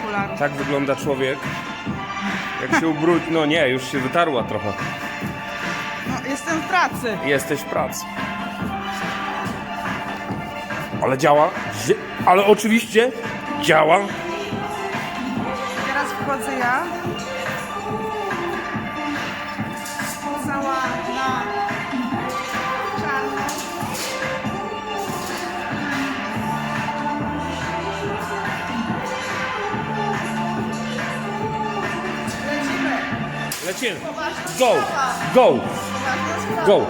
okularów. Tak wygląda człowiek. Jak się ubrudzi... No nie, już się wytarła trochę. No, jestem w pracy. Jesteś w pracy. Ale działa. Ale oczywiście działa. Teraz wchodzę ja. Lecimy. Go! Go! Go!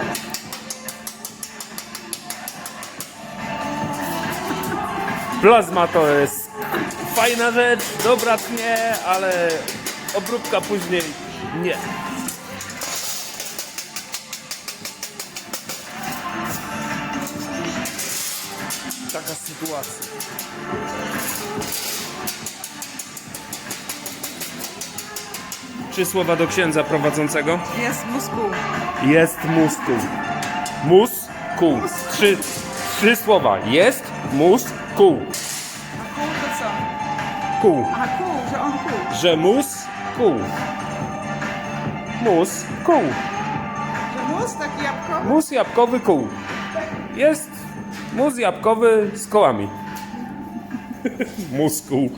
Plazma to jest fajna rzecz, dobra tnie, ale obróbka później nie. Taka sytuacja. Trzy słowa do księdza prowadzącego. Jest muskuł. Jest muskuł. Muskuł. Trzy, trzy słowa. Jest muskuł. A kół to co? Kół. A kół, że on kół. Że mus, kół. Mus, kół. Że mus taki jabłkowy? Mus jabłkowy, kół. Jest mus jabłkowy z kołami. Muskuł.